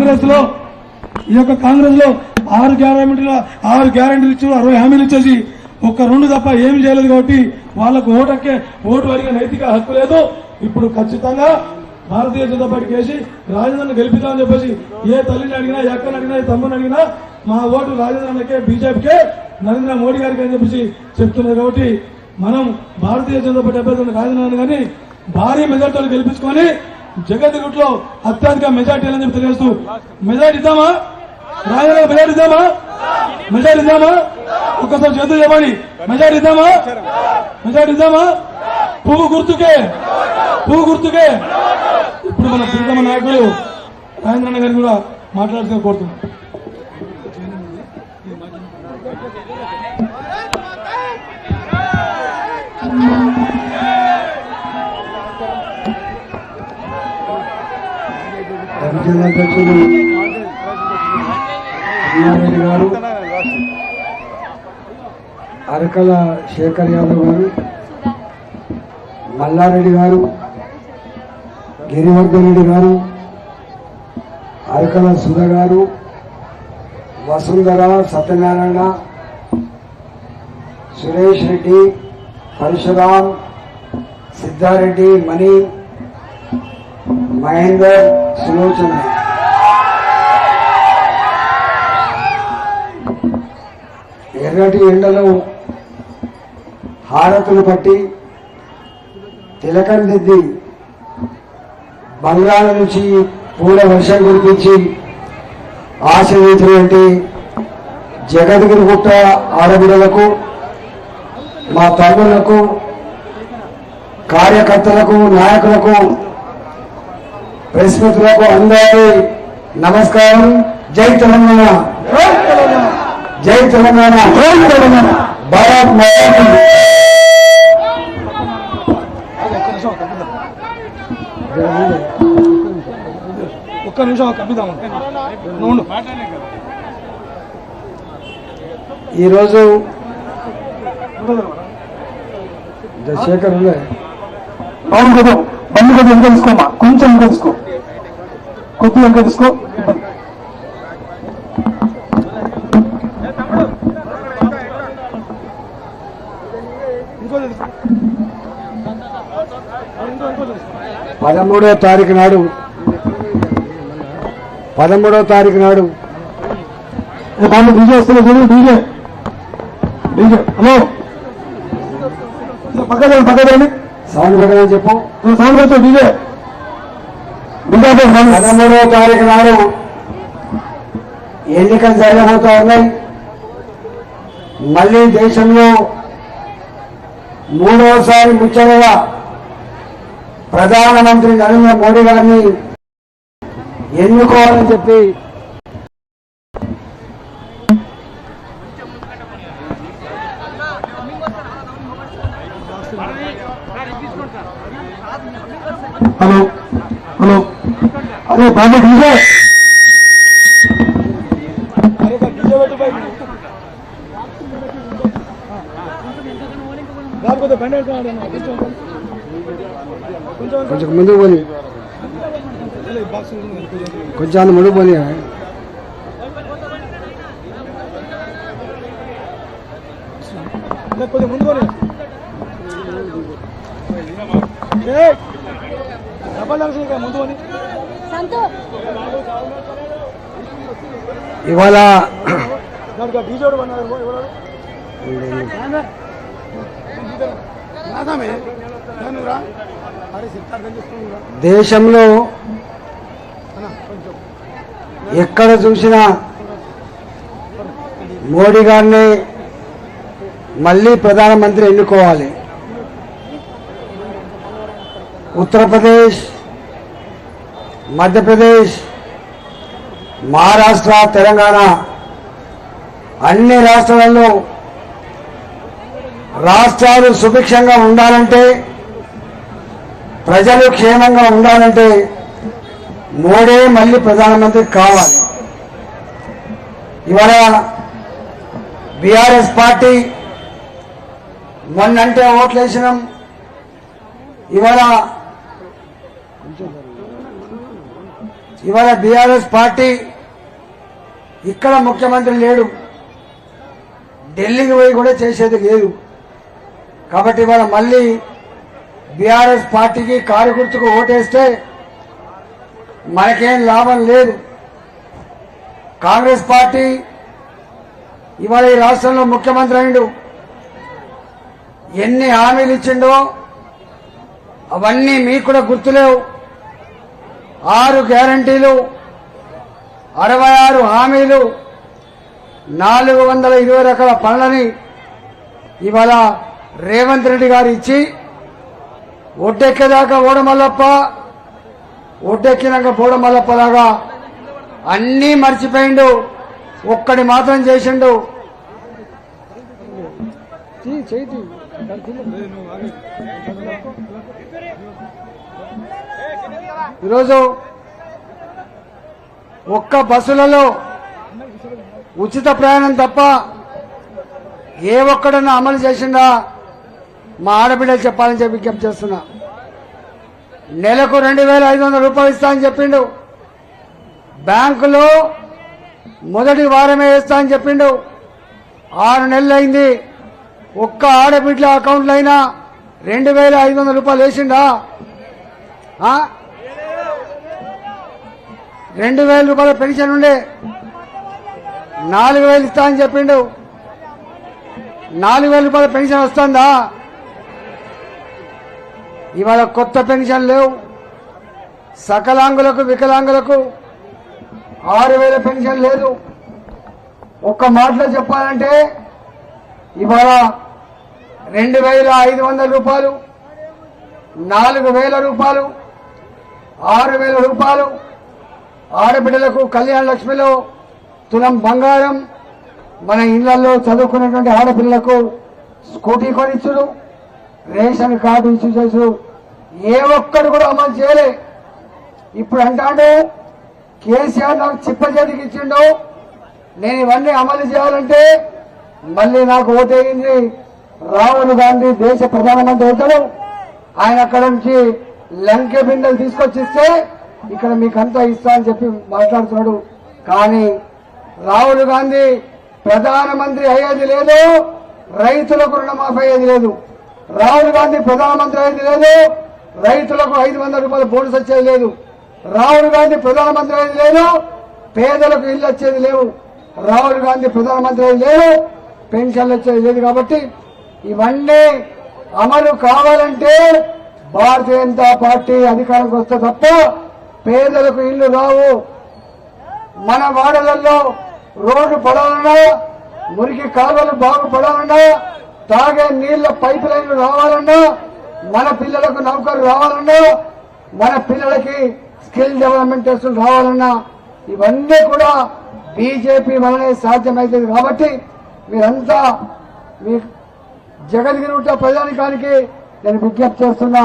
కాంగ్రెస్లో ఈ యొక్క కాంగ్రెస్లో ఆరు గ్యారంటీల ఆరు గ్యారంటీలు ఇచ్చి అరవై హామీలు ఇచ్చేసి ఒక్క రెండు తప్ప ఏం చేయలేదు కాబట్టి వాళ్ళకు ఓటక్కే ఓటు అడిగే నైతిక హక్కు లేదు. ఇప్పుడు ఖచ్చితంగా భారతీయ జనతా పార్టీకి వేసి రాజేంద్రను గెలిపిద్దామని చెప్పేసి ఏ తల్లిని అడిగినా ఎక్కని అడిగినా ఏ తమ్ముని అడిగినా మా ఓటు రాజేంద్రకే బీజేపీకే నరేంద్ర మోడీ గారికి అని చెప్పేసి చెప్తున్నారు కాబట్టి మనం భారతీయ జనతా పార్టీ అభ్యర్థులను రాజధాని కానీ భారీ మెజార్టీలు గెలిపించుకొని జగద్గుట్లో అత్యధిక మెజార్టీ అని చెప్పి తెలియజేస్తూ మెజార్టీ ఇద్దామా? రాజధాని మెజార్టీ ఇద్దామా? మెజార్టీ ఇద్దామా? ఒక్కసారి చేతులు చెప్పండి. మెజార్టీ ఇద్దామా? మెజార్టీ ఇద్దామా? పువ్వు గుర్తుకే. పువ్వు గుర్తుకే. ఇప్పుడు మన ప్రీతమ నాయకులు రాజేంద్రన్న గారు కూడా మాట్లాడుతూ కోరుతున్నాం. జిల్లా అధ్యక్షులు నారాయణ గారు అరకల శేఖర్ యాదవ్ గారు మల్లారెడ్డి గారు గిరివర్ధన్ రెడ్డి గారు అరకల సుధ గారు వసుంధర సత్యనారాయణ సురేష్ రెడ్డి పరశురామ్ సిద్ధారెడ్డి మణి మహేందర్ సులోచన. ఎర్రటి ఎండలో హారతులు పట్టి తిలకం దిద్ది బంగాళ నుంచి పూల వర్షం కురిపించి ఆశ్రయించినటువంటి జగద్గురు గుట్ట ఆడబిడలకు మా తమ్ముళ్ళకు కార్యకర్తలకు నాయకులకు ప్రెస్ మిత్రులకు అందరికీ నమస్కారం. జై తెలంగాణ. జై తెలంగాణ. జై తెలంగాణ భారత్ మాతాకి ఒక్క నిమిషం కప్పిద్దాం. ఈరోజు శేఖర్ అవును కదా బండి కొద్దిగా ఇంకా తీసుకోమా కొంచెం ఇంకా తీసుకో. కొద్దిగా ఇంకా తీసుకో. పదమూడో తారీఖు నాడు. పదమూడో తారీఖు నాడు. వాళ్ళు డీజే వస్తున్నా చూడు డీజే. డీజే. హలో. పక్కన పక్కన సౌండ్ పెట్టమని చెప్పు. సౌండ్ పెట్టు డీజే డీజే పదమూడవ తారీఖు నాడు ఎన్నికలు జరగబోతా ఉన్నాయి. మళ్ళీ దేశంలో మూడవసారి ముచ్చటగా ప్రధానమంత్రి నరేంద్ర మోడీ గారిని ఎన్నుకోవాలని చెప్పి హలో హలో అరే బాగా డీజే కొంచెం ముందుకు పోని కొంచెం ముందుకు పోని లేకపోతే ముందు డబ్బల్ ముందు అని సంతు ఇవాళ దేశంలో ఎక్కడ చూసినా మోడీ గారిని మళ్ళీ ప్రధానమంత్రి ఎన్నుకోవాలి. ఉత్తరప్రదేశ్ మధ్యప్రదేశ్ మహారాష్ట్ర తెలంగాణ అన్ని రాష్ట్రాలలో రాష్ట్రాలు సుభిక్షంగా ఉండాలంటే ప్రజలు క్షేమంగా ఉండాలంటే మోడీ మళ్ళీ ప్రధానమంత్రి కావాలి. ఇవాళ బీఆర్ఎస్ పార్టీ మొన్నంటే ఓట్లు వేసినాం ఇవాళ ఇవాళ బీఆర్ఎస్ పార్టీ ఇక్కడ ముఖ్యమంత్రి లేడు. ఢిల్లీకి పోయి కూడా చేసేది లేదు. కాబట్టి ఇవాళ మళ్ళీ బీఆర్ఎస్ పార్టీకి కారు గుర్తుకు ఓటేస్తే మనకేం లాభం లేదు. కాంగ్రెస్ పార్టీ ఇవాళ ఈ రాష్ట్రంలో ముఖ్యమంత్రి అయిండు. ఎన్ని హామీలు ఇచ్చిండో అవన్నీ మీకు కూడా గుర్తులేవు. ఆరు గ్యారంటీలు అరవై ఆరు హామీలు నాలుగు వందల ఇరవై రకాల పనులని ఇవాళ రేవంత్ రెడ్డి గారు ఇచ్చి ఒడ్డెక్కేదాకా ఓడమల్లప్ప ఒడ్డెక్కినాక బోడమల్లప్పలాగా అన్నీ మర్చిపోయిండు ఒక్కడి మాత్రం చేసిండు. ఈరోజు ఒక్క బస్సులలో ఉచిత ప్రయాణం తప్ప ఏ ఒక్కడన్నా అమలు చేసిందా మా ఆడబిడ్డలు చెప్పాలని చెప్పి విజ్ఞప్తి చేస్తున్నా. నెలకు రెండు వేల ఐదు వందల రూపాయలు ఇస్తా అని చెప్పిండు. బ్యాంకులో మొదటి వారమే వేస్తా అని చెప్పిండు. ఆరు నెలలు అయింది. ఒక్క ఆడబిడ్డల అకౌంట్లో అయినా రెండు వేల ఐదు వందల రూపాయలు వేసిండా? రెండు వేల రూపాయల పెన్షన్ ఉండే నాలుగు వేలు ఇస్తా అని చెప్పిండు. నాలుగు వేల రూపాయల పెన్షన్ వస్తుందా? ఇవాళ కొత్త పెన్షన్ లేవు. సకలాంగులకు వికలాంగులకు ఆరు వేల పెన్షన్ లేదు. ఒక్క మాటలో చెప్పాలంటే ఇవాళ రెండు వేల ఐదు వందల రూపాయలు నాలుగు వేల రూపాయలు ఆరు వేల రూపాయలు ఆడబిడ్డలకు కళ్యాణ లక్ష్మిలో తులం బంగారం మన ఇళ్ళలో చదువుకున్నటువంటి ఆడపిల్లలకు స్కూటీ కొనిచ్చుడు రేషన్ కార్డు ఇష్యూ చేసుడు ఏ ఒక్కడు కూడా అమలు చేయలే. ఇప్పుడు అంటాడు కేసీఆర్ నాకు చిప్ప చేతికి ఇచ్చిండు నేను ఇవన్నీ అమలు చేయాలంటే మళ్ళీ నాకు ఓటేయింది రాహుల్ గాంధీ దేశ ప్రధానమంత్రి అవుతాడు. ఆయన అక్కడ నుంచి లంకె బిందెలు తీసుకొచ్చిస్తే ఇక్కడ మీకంతా ఇస్తా అని చెప్పి మాట్లాడుతున్నాడు. కానీ రాహుల్ గాంధీ ప్రధానమంత్రి అయ్యేది లేదు రైతులకు రుణమాఫీ అయ్యేది లేదు. రాహుల్ గాంధీ ప్రధానమంత్రి అయ్యేది లేదు రైతులకు ఐదు వందల రూపాయల బోనస్ వచ్చేది లేదు. రాహుల్ గాంధీ ప్రధానమంత్రి అయ్యేది లేదు పేదలకు ఇల్లు వచ్చేది లేవు. రాహుల్ గాంధీ ప్రధానమంత్రి అయ్యేది లేదు పెన్షన్లు వచ్చేది లేదు కాబట్టి ఇవన్నీ అమలు కావాలంటే భారతీయ జనతా పార్టీ అధికారంకి వస్తే తప్ప పేదలకు ఇల్లు రావు. మన వాడలలో రోడ్డు పడాలన్నా మురికి కాలువలు బాగుపడాలన్నా తాగే నీళ్ళ పైప్ లైన్లు రావాలన్నా మన పిల్లలకు నౌకరు రావాలన్నా మన పిల్లలకి స్కిల్ డెవలప్మెంట్ టెస్టులు రావాలన్నా ఇవన్నీ కూడా బీజేపీ వలనే సాధ్యమవుతుంది కాబట్టి మీరంతా మీ జగద్గిరి ప్రజానికానికి నేను విజ్ఞప్తి చేస్తున్నా.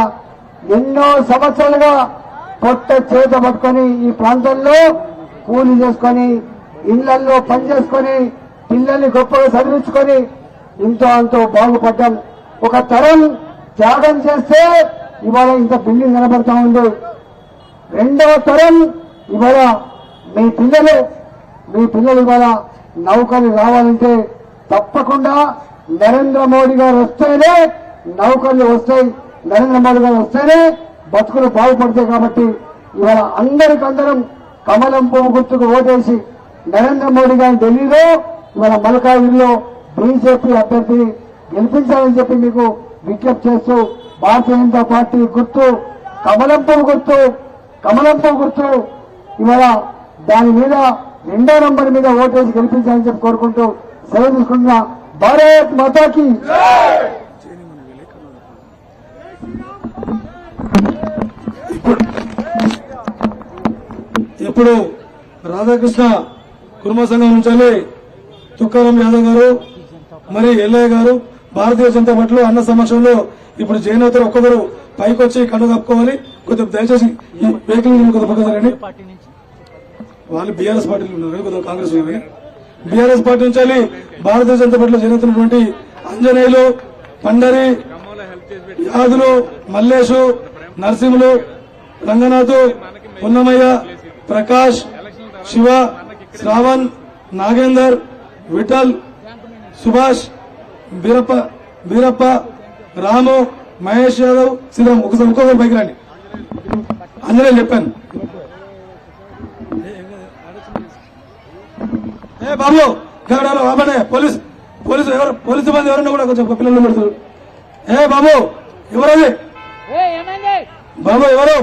ఎన్నో సంవత్సరాలుగా పొట్ట చేత పట్టుకొని ఈ ప్రాంతంలో కూలి చేసుకొని ఇళ్ళలో పని చేసుకొని పిల్లల్ని గొప్పగా చదివించుకొని ఇంతో అంతో బాగుపడ్డాం ఒక తరం త్యాగం చేస్తే ఇవాళ ఇంత బిల్డింగ్ కనబడతా ఉంది. రెండవ తరం ఇవాళ మీ పిల్లలు మీ పిల్లలు ఇవాళ నౌకలు రావాలంటే తప్పకుండా నరేంద్ర మోడీ గారు వస్తేనే నౌకర్లు వస్తాయి నరేంద్ర మోడీ గారు వస్తేనే బతుకులు బాగుపడతాయి కాబట్టి ఇవాళ అందరికందరం కమలం పువ్వు గుర్తుకు ఓటేసి నరేంద్ర మోడీ గారిని ఢిల్లీలో ఇవాళ మల్కాజ్గిరిలో బీజేపీ అభ్యర్థి గెలిపించాలని చెప్పి మీకు విజ్ఞప్తి చేస్తూ భారతీయ జనతా పార్టీ గుర్తు కమలం గుర్తు కమలం గుర్తు. ఇవాళ దాని మీద రెండో నంబర్ మీద ఓటేసి గెలిపించాలని చెప్పి కోరుకుంటూ సెలవు తీసుకుంటున్నా భారత్ మాతాకి. ఇప్పుడు రాధాకృష్ణ కుటుంబ సంఘం నుంచి తుకారాం యాదవ్ గారు మరి ఎల్లయ్య గారు భారతీయ జనతా పార్టీలో అన్న సమక్షంలో ఇప్పుడు జయనేతలు ఒక్కొక్కరు పైకొచ్చి కళ్ళు కప్పుకోవాలి. కొద్దిగా దయచేసి ఈ వెహికల్ కొద్దిగా వాళ్ళు బీఆర్ఎస్ పార్టీలు ఉన్నారు కొద్దిగా కాంగ్రెస్ ఉన్నారు బీఆర్ఎస్ పార్టీ నుంచి భారతీయ జనతా పార్టీలో జరుగుతున్నటువంటి అంజనేయులు పండరి యాదులు మల్లేషు నరసింహులు రంగనాథ్ పున్నమయ్య ప్రకాష్ శివ శ్రావణ్ నాగేందర్ విఠల్ సుభాష్ వీరప్ప వీరప్ప రాము మహేష్ యాదవ్ శ్రీరామ్ ఒకసారి ఒక్కొక్కరు పైకి రండి. అందులో చెప్పాను? ఏ బాబు బాబానే పోలీస్ పోలీసు ఎవరు పోలీసు మంది ఎవరన్నా కూడా కొంచెం పిల్లలు పెడతారు. ఏ బాబు ఎవరది? బాబు ఎవరు?